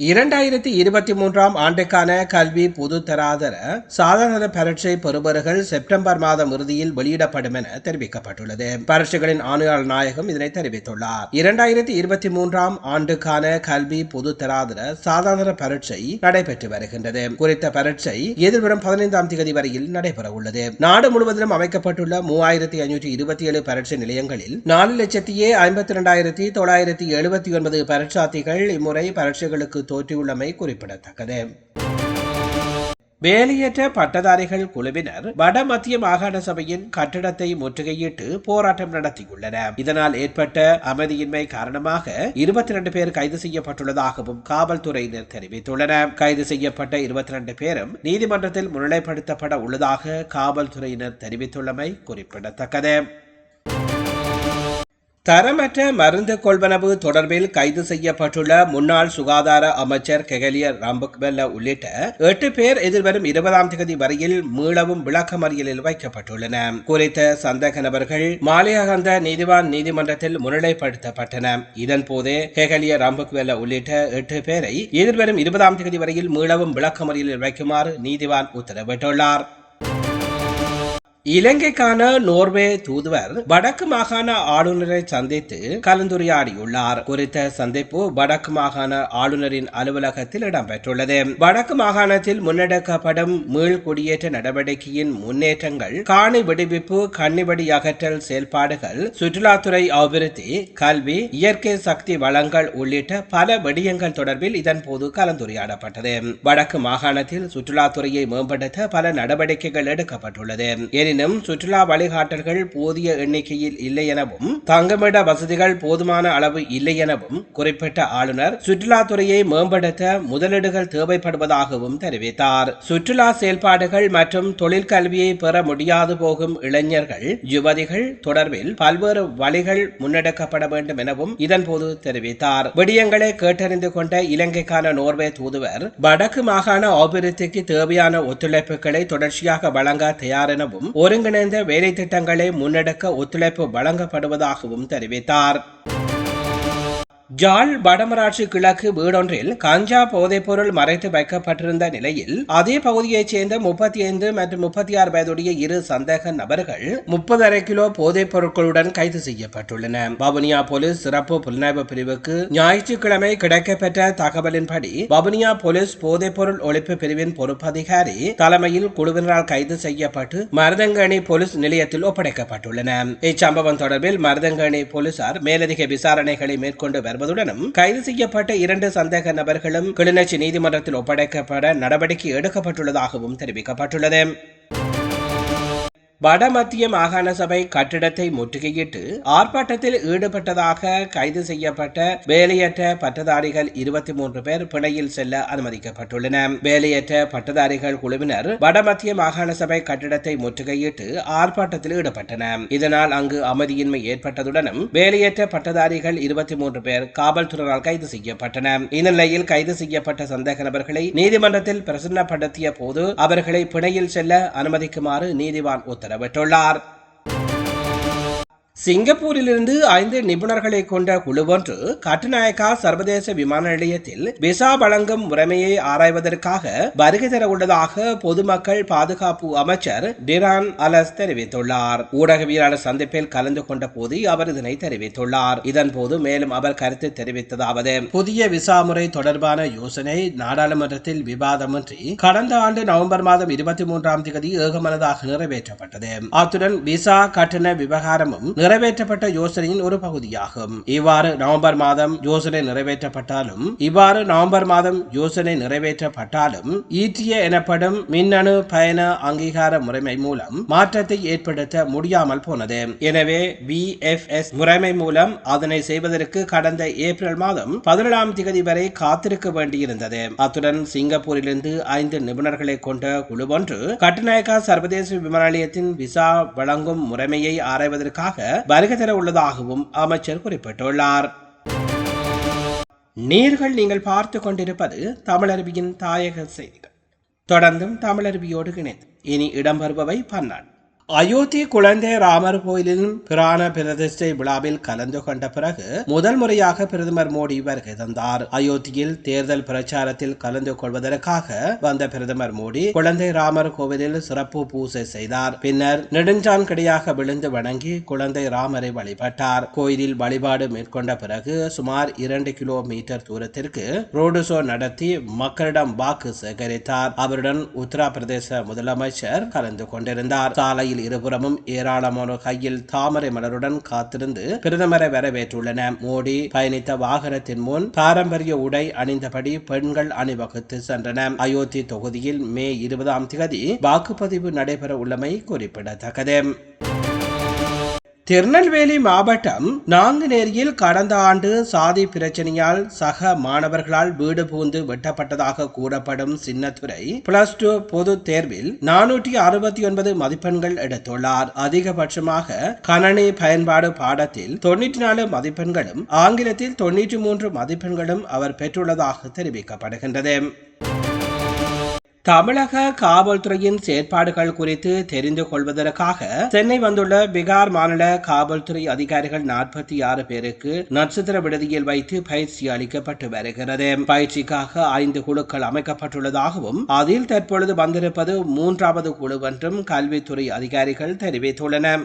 இரண்டாயிரத்தி இருபத்தி மூன்றாம் ஆண்டுக்கான கல்வி பொது தராதர சாதாரண பரீட்சை பெறுபவர்கள் செப்டம்பர் மாதம் இறுதியில் வெளியிடப்படும் என தெரிவிக்கப்பட்டுள்ளது. பரீட்சைகளின் ஆணையாளர் நாயகம் இதனை தெரிவித்துள்ளார். இரண்டாயிரத்தி இருபத்தி மூன்றாம் ஆண்டுக்கான கல்வி பொது தராதர சாதாரண பரீட்சை நடைபெற்று வருகின்றது. குறித்த பரீட்சை எதிர்வரும் பதினைந்தாம் தேதி வரையில் நடைபெற உள்ளது. நாடு முழுவதிலும் அமைக்கப்பட்டுள்ள மூவாயிரத்தி ஐநூற்றி இருபத்தி ஏழு பரீட்சை நிலையங்களில் நாலு லட்சத்தியே ஐம்பத்தி இரண்டாயிரத்தி தொள்ளாயிரத்தி எழுபத்தி ஒன்பது பரீட்சார்த்திகள் இம்முறை பரீட்சைகளுக்கு தோற்றியுள்ளமை குறிப்பிடத்தக்கது. வேலையற்ற பட்டதாரிகள் குழுவினர் வட மத்திய மாகாண சபையின் கட்டிடத்தை முற்றுகையிட்டு போராட்டம் நடத்தியுள்ளனர். இதனால் ஏற்பட்ட அமைதியின்மை காரணமாக இருபத்தி இரண்டு பேர் கைது செய்யப்பட்டுள்ளதாகவும் காவல்துறையினர் தெரிவித்துள்ளனர். கைது செய்யப்பட்ட இருபத்தி இரண்டு பேரும் நீதிமன்றத்தில் முன்னிலைப்படுத்தப்பட உள்ளதாக காவல்துறையினர் தெரிவித்துள்ளமை குறிப்பிடத்தக்கது. தரமற்ற மருந்து கொள்வனவு தொடர்பில் கைது செய்யப்பட்டுள்ள முன்னாள் சுகாதார அமைச்சர் கெகலிய ராம்பக்பெல்ல உள்ளிட்ட எட்டு பேர் எதிர்வரும் இருபதாம் தேதி வரையில் மீளவும் விளக்கமறியலில் வைக்கப்பட்டுள்ளன. குறித்த சந்தேக நபர்கள் மாலையகந்த நீதிவான் நீதிமன்றத்தில் முன்னிலைப்படுத்தப்பட்டன. இதன்போது கெகலிய ராம்பக்வெல்ல உள்ளிட்ட எட்டு பேரை எதிர்வரும் இருபதாம் தேதி வரையில் மீளவும் விளக்கமறியலில் வைக்குமாறு நீதிவான் உத்தரவிட்டுள்ளார். இலங்கைக்கான நோர்வே தூதுவர் வடக்கு மாகாண ஆளுநரை சந்தித்து கலந்துரையாடியுள்ளார். குறித்த சந்திப்பு வடக்கு மாகாண ஆளுநரின் அலுவலகத்தில் இடம்பெற்றுள்ளது. வடக்கு மாகாணத்தில் முன்னெடுக்கப்படும் மீள் குடியேற்ற நடவடிக்கையின் முன்னேற்றங்கள் காணி விடுவிப்பு கன்னிவடி அகற்றல் செயல்பாடுகள் சுற்றுலாத்துறை அபிவிருத்தி கல்வி இயற்கை சக்தி வளங்கள் உள்ளிட்ட பல விடயங்கள் தொடர்பில் இதன்போது கலந்துரையாடப்பட்டது. வடக்கு மாகாணத்தில் சுற்றுலாத்துறையை மேம்படுத்த பல நடவடிக்கைகள் எடுக்கப்பட்டுள்ளது. எனினும் சுற்றுலா வழிகாட்டல்கள் போதிய எண்ணிக்கையில் இல்லை எனவும் தங்குமிட வசதிகள் போதுமான அளவு இல்லை எனவும் குறிப்பிட்ட ஆளுநர் சுற்றுலாத்துறையை மேம்படுத்த முதலீடுகள் தேவைப்படுவதாகவும் தெரிவித்தார். சுற்றுலா செயல்பாடுகள் மற்றும் தொழிற்கல்வியை பெற முடியாது போகும் இளைஞர்கள் யுவதிகள் தொடர்பில் பல்வேறு வழிகள் முன்னெடுக்கப்பட வேண்டும் எனவும் இதன்போது தெரிவித்தார். விடயங்களை கேட்டறிந்து கொண்ட இலங்கைக்கான நோர்வே தூதுவர் வடக்கு மாகாண அபிவிருத்திக்கு தேவையான ஒத்துழைப்புகளை தொடர்ச்சியாக வழங்க தயார் எனவும் ஒருங்கிணைந்த வேலை திட்டங்களை முன்னெடுக்க ஒத்துழைப்பு வழங்கப்படுவதாகவும் தெரிவித்தார். ஜாழ் வடமராட்சி கிழக்கு வீடொன்றில் கஞ்சா போதைப்பொருள் மறைத்து வைக்கப்பட்டிருந்த நிலையில் அதே பகுதியைச் சேர்ந்த முப்பத்தி ஐந்து மற்றும் முப்பத்தி ஆறு வயதுடைய இரு சந்தேக நபர்கள் முப்பதரை கிலோ போதைப் பொருட்களுடன் கைது செய்யப்பட்டுள்ளன. வவுனியா போலீஸ் சிறப்பு புலனாய்வு பிரிவுக்கு ஞாயிற்றுக்கிழமை கிடைக்கப்பெற்ற தகவலின்படி வவுனியா போலீஸ் போதைப்பொருள் ஒழிப்பு பிரிவின் பொறுப்பதிகாரி தலைமையில் குழுவினரால் கைது செய்யப்பட்டு மருதங்கணி போலீஸ் நிலையத்தில் ஒப்படைக்கப்பட்டுள்ளன. இச்சம்பவம் தொடர்பில் மருதங்கணி போலீசார் மேலதிக விசாரணைகளை மேற்கொண்டு வருவதுடனும் கைது செய்யப்பட்ட இரண்டு சந்தேக நபர்களும் கிளிநொச்சி நீதிமன்றத்தில் ஒப்படைக்கப்பட நடவடிக்கை எடுக்கப்பட்டுள்ளதாகவும் தெரிவிக்கப்பட்டுள்ளது. வடமத்திய மாகாண சபை கட்டிடத்தை முற்றுகையிட்டு ஆர்ப்பாட்டத்தில் ஈடுபட்டதாக கைது செய்யப்பட்ட வேலையற்ற பட்டதாரிகள் இருபத்தி மூன்று பேர் பிணையில் செல்ல அனுமதிக்கப்பட்டுள்ளன. வேலையற்ற பட்டதாரிகள் குழுவினர் வடமத்திய மாகாண சபை கட்டிடத்தை முற்றுகையிட்டு ஆர்ப்பாட்டத்தில் ஈடுபட்டனர். இதனால் அங்கு அமைதியின்மை ஏற்பட்டதுடனும் வேலையற்ற பட்டதாரிகள் இருபத்தி மூன்று பேர் காவல்துறையினால் கைது செய்யப்பட்டனர். இந்நிலையில் கைது செய்யப்பட்ட சந்தேக நபர்களை நீதிமன்றத்தில் பிரசன்னப்படுத்திய போது அவர்களை பிணையில் செல்ல அனுமதிக்குமாறு நீதிவான் உத்தரவு உத்தரவிட்டுள்ளார் சிங்கப்பூரிலிருந்து ஐந்து நிபுணர்களை கொண்ட குழு ஒன்று கட்டுநாயக்கா சர்வதேச விமான நிலையத்தில் விசா வழங்கும் முறைமையை ஆராய்வதற்காக வருகை தர உள்ளதாக பொதுமக்கள் பாதுகாப்பு அமைச்சர் டிரான் அலஸ் தெரிவித்துள்ளார். ஊடகவியலாளர் சந்திப்பில் கலந்து கொண்ட போது அவர் இதனை தெரிவித்துள்ளார். இதன்போது மேலும் அவர் கருத்து தெரிவித்ததாவது புதிய விசா முறை தொடர்பான யோசனை நாடாளுமன்றத்தில் விவாதமின்றி கடந்த ஆண்டு நவம்பர் மாதம் இருபத்தி மூன்றாம் தேதி ஏகமனதாக நிறைவேற்றப்பட்டது. அத்துடன் விசா கட்டண விவகாரமும் நிறைவேற்றப்பட்ட யோசனையின் ஒரு பகுதியாகும். இவ்வாறு நவம்பர் மாதம் யோசனை நிறைவேற்றப்பட்டாலும் இவ்வாறு நவம்பர் மாதம் யோசனை நிறைவேற்றப்பட்டாலும் ஈட்டிய எனப்படும் மின்னணு பயண அங்கீகார முறைமை மூலம் மாற்றத்தை ஏற்படுத்த முடியாமல் போனது. எனவே விஎஃப்எஸ் முறைமை மூலம் அதனை செய்வதற்கு கடந்த ஏப்ரல் மாதம் பதினேழாம் தேதி வரை காத்திருக்க வேண்டியிருந்தது. அத்துடன் சிங்கப்பூரிலிருந்து ஐந்து நிபுணர்களை கொண்ட குழு ஒன்று கட்டுநாயக்கா சர்வதேச விமான நிலையத்தின் விசா வழங்கும் முறைமையை ஆராய்வதற்காக வருகை தர உள்ளதாகவும் அமைச்சர் குறிப்பிட்டுள்ளார். நீர்கள் நீங்கள் பார்த்து கொண்டிருப்பது தமிழருவியின் தாயக செய்திகள். தொடர்ந்தும் தமிழருவியோடு இணைந்து இனி இடம்பெறுபவை பன்னாடு அயோத்தி குழந்தை ராமர் கோயிலின் பிராண பிரதிஷ்டை விழாவில் கலந்து கொண்ட பிறகு முதல் முறையாக பிரதமர் மோடி வருகை தந்தார் அயோத்தியில் தேர்தல் பிரச்சாரத்தில் கலந்து கொள்வதற்காக வந்த பிரதமர் மோடி குழந்தை ராமர் கோவிலில் சிறப்பு பூசை செய்தார். பின்னர் நெடுஞ்சான்கடியாக விழுந்து வணங்கி குழந்தை ராமரை வழிபட்டார். கோயிலில் வழிபாடு மேற்கொண்ட பிறகு சுமார் இரண்டு கிலோமீட்டர் தூரத்திற்கு ரோடு ஷோ நடத்தி மக்களிடம் வாக்கு சேகரித்தார். அவருடன் உத்தரப்பிரதேச முதலமைச்சர் கலந்து கொண்டிருந்தார். சாலையில் இருபுறமும் ஏராளமான கையில் தாமரை மலருடன் காத்திருந்து பிரதமரை வரவேற்றுள்ளன. மோடி பயணித்த வாகனத்தின் முன் பாரம்பரிய உடை அணிந்தபடி பெண்கள் அணிவகுத்து சென்றன. அயோத்தி தொகுதியில் மே இருபதாம் தேதி வாக்குப்பதிவு நடைபெற உள்ளமை குறிப்பிடத்தக்கது. திருநெல்வேலி மாவட்டம் நாங்குநேரியில் கடந்த ஆண்டு சாதி பிரச்சனையால் சக மாணவர்களால் வீடு புகுந்து வெட்டப்பட்டதாக கூறப்படும் சின்னத்துறை பிளஸ் டூ பொது தேர்வில் நானூற்றி அறுபத்தி ஒன்பது மதிப்பெண்கள் எடுத்துள்ளார். அதிகபட்சமாக கணனி பயன்பாடு பாடத்தில் தொண்ணூற்றி நாலு மதிப்பெண்களும் ஆங்கிலத்தில் தொன்னூற்றி மூன்று மதிப்பெண்களும் அவர் பெற்றுள்ளதாக தெரிவிக்கப்படுகின்றது. தமிழக காவல்துறையின் செயற்பாடுகள் குறித்து தெரிந்து கொள்வதற்காக சென்னை வந்துள்ள பீகார் மாநில காவல்துறை அதிகாரிகள் நாற்பத்தி ஆறு பேருக்கு நட்சத்திர விடுதியில் வைத்து பயிற்சி அளிக்கப்பட்டு வருகிறது. பயிற்சிக்காக ஐந்து குழுக்கள் அமைக்கப்பட்டுள்ளதாகவும் அதில் தற்பொழுது வந்திருப்பது மூன்றாவது குழு என்றும் கல்வித்துறை அதிகாரிகள் தெரிவித்துள்ளனர்.